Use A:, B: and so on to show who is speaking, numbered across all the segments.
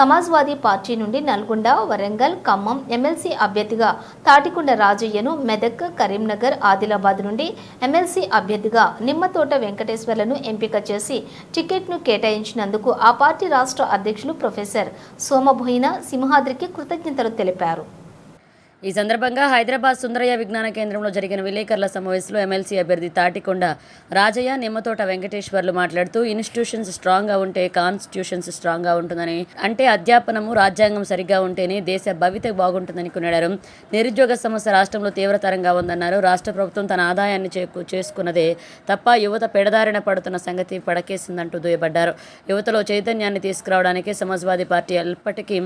A: Samajwadi party నుండి Nalgonda Warangal Khammam MLC అభ్యర్థిగా తాటికొండ రాజయ్యను మెదక్ కరీంనగర్ ఆదిలాబాద్ నుండి ఎమ్మెల్సీ అభ్యర్థిగా నిమ్మతోట వెంకటేశ్వర్లను ఎంపిక చేసి టికెట్ను కేటాయించినందుకు ఆ పార్టీ రాష్ట్ర అధ్యక్షులు ప్రొఫెసర్ సోమభోయిన సింహాద్రికి కృతజ్ఞతలు తెలిపారు.
B: ఈ సందర్భంగా హైదరాబాద్ సుందరయ్య విజ్ఞాన కేంద్రంలో జరిగిన విలేకరుల సమావేశంలో ఎమ్మెల్సీ అభ్యర్థి తాటికొండ రాజయ్య నిమ్మతోట వెంకటేశ్వర్లు మాట్లాడుతూ ఇన్స్టిట్యూషన్స్ స్ట్రాంగ్గా ఉంటే కాన్స్టిట్యూషన్స్ స్ట్రాంగ్గా ఉంటుందని అంటే అధ్యాపనము రాజ్యాంగం సరిగ్గా ఉంటేనే దేశ భవిత బాగుంటుందని కొనియాడారు. నిరుద్యోగ సమస్య రాష్ట్రంలో తీవ్రతరంగా ఉందన్నారు. రాష్ట్ర ప్రభుత్వం తన ఆదాయాన్ని చేసుకున్నదే తప్ప యువత పెడదారిన పడుతున్న సంగతి పడకేసిందంటూ దుయ్యబడ్డారు యువతలో చైతన్యాన్ని తీసుకురావడానికి సమాజ్వాదీ పార్టీ ఎప్పటికీ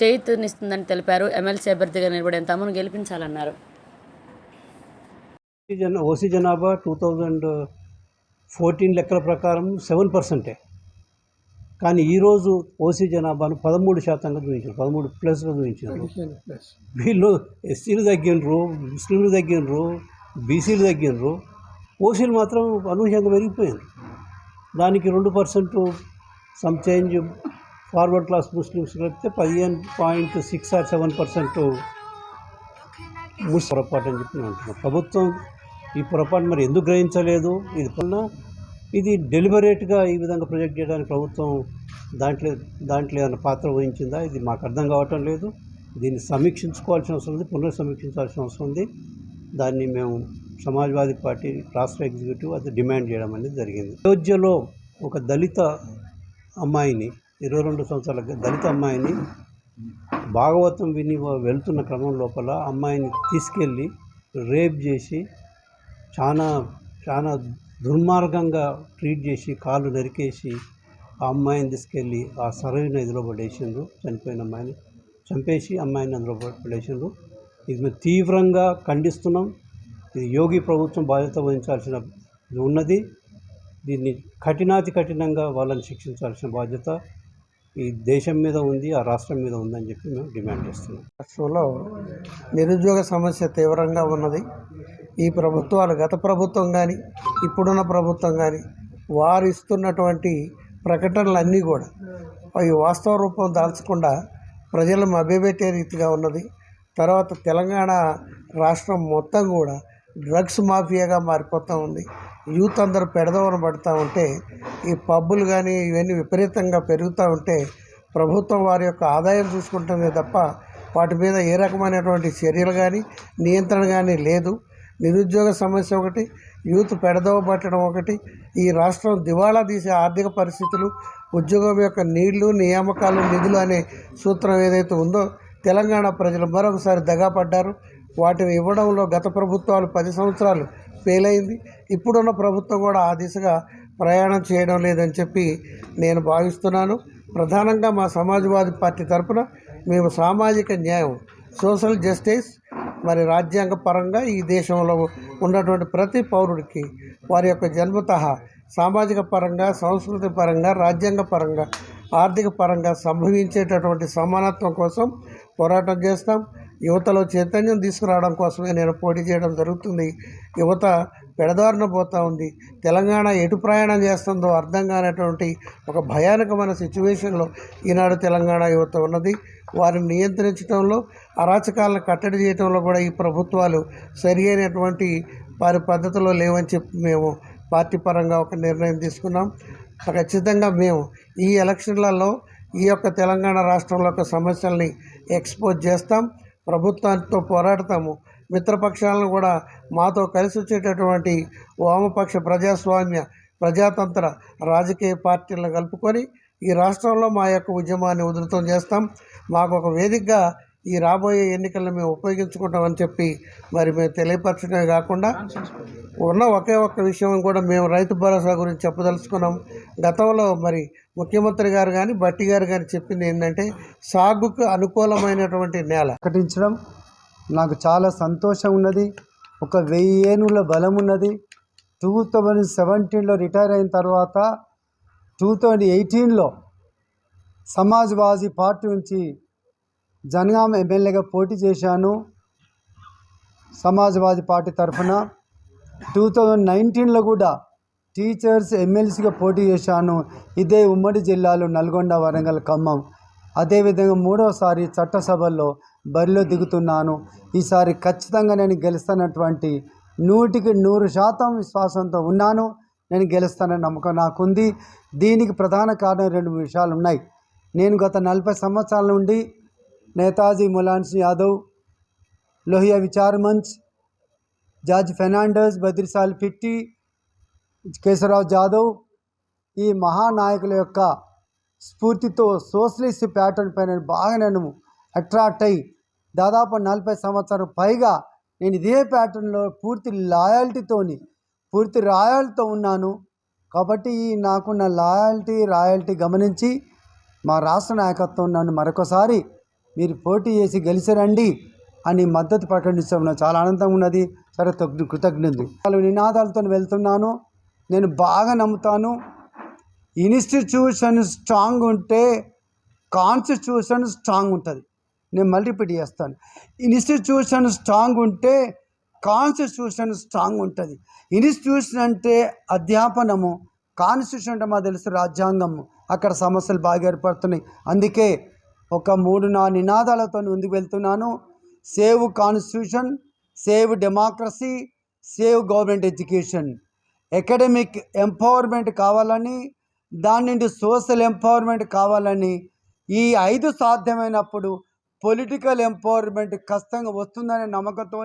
B: చేయూతనిస్తుందని తెలిపారు. ఎమ్మెల్సీ అభ్యర్థిగా నిలబడిన తమను గెలిపించాలన్నారు.
C: జన ఓసీ జనాభా టూ థౌజండ్ ఫోర్టీన్ లెక్కల ప్రకారం సెవెన్ పర్సెంటే. కానీ ఈరోజు ఓసీ జనాభాను పదమూడు శాతంగా చూపించారు. పదమూడు ప్లస్గా చూపించారు. వీళ్ళు ఎస్సీలు తగ్గినరు ముస్లింలు తగ్గినరు బీసీలు తగ్గినరు ఓసీలు మాత్రం అనూహ్యంగా పెరిగిపోయారు దానికి రెండు percent some change forward class Muslims కలిపితే పదిహేను point six or seven percent Muslim పొరపాటు అని చెప్పి నేను అంటున్నాను ప్రభుత్వం ఈ పొరపాటు మరి ఎందుకు గ్రహించలేదు? ఇది పన్న ఇది డెలిబరేట్గా ఈ విధంగా ప్రొజెక్ట్ చేయడానికి ప్రభుత్వం దాంట్లో దాంట్లో ఏమైనా పాత్ర వహించిందా? ఇది మాకు అర్థం కావటం లేదు. దీన్ని సమీక్షించుకోవాల్సిన అవసరం ఉంది పునర్సమీక్షించాల్సిన అవసరం ఉంది. దాన్ని మేము సమాజ్వాదీ పార్టీ రాష్ట్ర ఎగ్జిక్యూటివ్ అది డిమాండ్ చేయడం అనేది జరిగింది. అయోధ్యలో ఒక దళిత అమ్మాయిని ఇరవై రెండు సంవత్సరాల దళిత అమ్మాయిని భాగవతం విని వెళ్తున్న క్రమం లోపల అమ్మాయిని తీసుకెళ్ళి రేప్ చేసి చాలా చాలా దుర్మార్గంగా ట్రీట్ చేసి కాళ్ళు నరికేసి ఆ అమ్మాయిని తీసుకెళ్ళి ఆ సరైన నదిలో పడేసిండ్రు. చనిపోయిన అమ్మాయిని చంపేసి అమ్మాయిని అందులో పడేసిండ్రు. ఇది మేము తీవ్రంగా ఖండిస్తున్నాం. ఇది యోగి ప్రభుత్వం బాధ్యత వహించాల్సిన ఉన్నది. దీన్ని కఠినాతి కఠినంగా వాళ్ళని శిక్షించాల్సిన బాధ్యత. ఈ దేశం మీద ఉంది ఆ రాష్ట్రం మీద ఉందని చెప్పి మేము డిమాండ్ చేస్తున్నాం.
D: రాష్ట్రంలో నిరుద్యోగ సమస్య తీవ్రంగా ఉన్నది. ఈ ప్రభుత్వాలు గత ప్రభుత్వం కానీ ఇప్పుడున్న ప్రభుత్వం కానీ వారు ఇస్తున్నటువంటి ప్రకటనలన్నీ కూడా అవి వాస్తవ రూపం దాల్చకుండా ప్రజలను అభ్యపెట్టే రీతిగా ఉన్నది. తర్వాత తెలంగాణ రాష్ట్రం మొత్తం కూడా డ్రగ్స్ మాఫియాగా మారిపోతూ ఉంది. యూత్ అందరూ పెడదవన పడుతూ ఉంటే ఈ పబ్బులు కానీ ఇవన్నీ విపరీతంగా పెరుగుతూ ఉంటే ప్రభుత్వం వారి యొక్క ఆదాయం చూసుకుంటుంది తప్ప వాటి మీద ఏ రకమైనటువంటి చర్యలు కానీ నియంత్రణ కానీ లేదు. నిరుద్యోగ సమస్య ఒకటి యూత్ పెడదవ పట్టడం ఒకటి ఈ రాష్ట్రం దివాళా తీసే ఆర్థిక పరిస్థితులు ఉద్యోగం యొక్క నీళ్ళు నియామకాలు నిధులు అనే సూత్రం ఏదైతే ఉందో తెలంగాణ ప్రజలు మరొకసారి దగాపడ్డారు వాటిని ఇవ్వడంలో గత ప్రభుత్వాలు పది సంవత్సరాలు ఫెయిల్ అయింది ఇప్పుడున్న ప్రభుత్వం కూడా ఆ దిశగా ప్రయాణం చేయడం లేదని చెప్పి నేను భావిస్తున్నాను. ప్రధానంగా మా సమాజ్వాదీ పార్టీ తరఫున మేము సామాజిక న్యాయం సోషల్ జస్టిస్ మరి రాజ్యాంగ పరంగా ఈ దేశంలో ఉన్నటువంటి ప్రతి పౌరుడికి వారి యొక్క జన్మత సామాజిక పరంగా సాంస్కృతిక పరంగా రాజ్యాంగ పరంగా ఆర్థిక పరంగా సంభవించేటటువంటి సమానత్వం కోసం పోరాటం చేస్తాం. యువతలో చైతన్యం తీసుకురావడం కోసమే నేను పోటీ చేయడం జరుగుతుంది. యువత పెడదారిన పోతూ ఉంది. తెలంగాణ ఎటు ప్రయాణం చేస్తుందో అర్థం కానటువంటి ఒక భయానకమైన సిచ్యువేషన్లో ఈనాడు తెలంగాణ యువత ఉన్నది. వారిని నియంత్రించడంలో అరాచకాలను కట్టడి చేయడంలో కూడా ఈ ప్రభుత్వాలు సరి అయినటువంటి వారి పద్ధతిలో లేవని చెప్పి మేము పార్టీ పరంగా ఒక నిర్ణయం తీసుకున్నాం. ఖచ్చితంగా మేము ఈ ఎలక్షన్లలో ఈ యొక్క తెలంగాణ రాష్ట్రంలో యొక్క సమస్యల్ని ఎక్స్పోజ్ చేస్తాం. ప్రభుత్వంతో పోరాడతాము. మిత్రపక్షాలను కూడా మాతో కలిసి వచ్చేటటువంటి వామపక్ష ప్రజాస్వామ్య ప్రజాతంత్ర రాజకీయ పార్టీలను కలుపుకొని ఈ రాష్ట్రంలో మా యొక్క ఉద్యమాన్ని ఉధృతం చేస్తాం. మాకు ఒక వేదికగా ఈ రాబోయే ఎన్నికలను మేము ఉపయోగించుకుంటామని చెప్పి మరి మేము తెలియపరచడమే కాకుండా ఉన్న ఒకే ఒక్క విషయం కూడా మేము రైతు భరోసా గురించి చెప్పదలుచుకున్నాం. గతంలో మరి ముఖ్యమంత్రి గారు కానీ బట్టి గారు కానీ చెప్పింది ఏంటంటే సాగుకు అనుకూలమైనటువంటి నేల.
E: ప్రకటించడం నాకు చాలా సంతోషం ఉన్నది. ఒక వెయ్యి ఏనుగుల బలం ఉన్నది. టూ థౌజండ్ సెవెంటీన్లో రిటైర్ అయిన తర్వాత టూ థౌజండ్ ఎయిటీన్లో సమాజ్వాదీ పార్టీ నుంచి జనగాం ఎమ్మెల్యేగా పోటీ చేశాను సమాజ్వాదీ పార్టీ తరఫున. టూ థౌజండ్ నైన్టీన్లో కూడా టీచర్స్ ఎమ్మెల్సీగా పోటీ చేశాను. ఇదే ఉమ్మడి జిల్లాలో నల్గొండ వరంగల్ ఖమ్మం. అదేవిధంగా మూడవసారి చట్టసభల్లో బరిలో దిగుతున్నాను. ఈసారి ఖచ్చితంగా నేను గెలుస్తానటువంటి నూటికి నూరు శాతం విశ్వాసంతో ఉన్నాను. నేను గెలుస్తానని నమ్మకం నాకుంది. దీనికి ప్రధాన కారణం రెండు విషయాలు ఉన్నాయి నేను గత నలభై సంవత్సరాల నుండి నేతాజీ ములాయం సింగ్ యాదవ్ లోహియా విచార్ మంచ్ జార్జ్ ఫెర్నాండస్ బద్రిసాల్ పిట్టి కేశవరావు జాదవ్ ఈ మహానాయకుల యొక్క స్ఫూర్తితో సోషలిస్ట్ ప్యాటర్న్ పైన బాగా నేను అట్రాక్ట్ అయ్యి దాదాపు నలభై సంవత్సరం పైగా నేను ఇదే ప్యాటర్న్లో పూర్తి లాయల్టీతోని పూర్తి రాయల్టీతో ఉన్నాను. కాబట్టి ఈ నాకున్న లాయల్టీ రాయల్టీ గమనించి మా రాష్ట్ర నాయకత్వం నన్ను మరొకసారి మీరు పోటీ చేసి గెలిచరండి అని మద్దతు ప్రకటించడం నాకు చాలా ఆనందంగా ఉన్నది. సరే తగ్గు కృతజ్ఞతలు. నాలుగు నినాదాలతో వెళ్తున్నాను. నేను బాగా నమ్ముతాను. ఇన్స్టిట్యూషన్ స్ట్రాంగ్ ఉంటే కాన్స్టిట్యూషన్ స్ట్రాంగ్ ఉంటుంది. నేను మళ్ళీ రిపీట్ చేస్తాను. ఇన్స్టిట్యూషన్ స్ట్రాంగ్ ఉంటే కాన్స్టిట్యూషన్ స్ట్రాంగ్ ఉంటుంది. ఇన్స్టిట్యూషన్ అంటే అధ్యాపనము. కాన్స్టిట్యూషన్ అంటే మాకు తెలుసు రాజ్యాంగము. అక్కడ సమస్యలు బాగా ఏర్పడుతున్నాయి. అందుకే ఒక మూడు నా నినాదాలతో ముందుకు వెళ్తున్నాను. Save constitution save democracy save government education. Academic empowerment కావాలని దాని నుండి సోషల్ ఎంపవర్మెంట్ కావాలని. ఈ ఐదు సాధ్యమైనప్పుడు పొలిటికల్ ఎంపవర్మెంట్ కష్టంగా వస్తుందనే నమ్మకంతో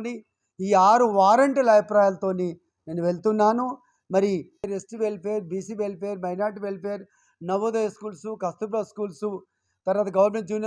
E: ఈ ఆరు వారంటీల అభిప్రాయాలతోని నేను వెళ్తున్నాను. మరి ST welfare BC welfare minority welfare Navodaya schools Kasturba schools తర్వాత గవర్నమెంట్ జూనియర్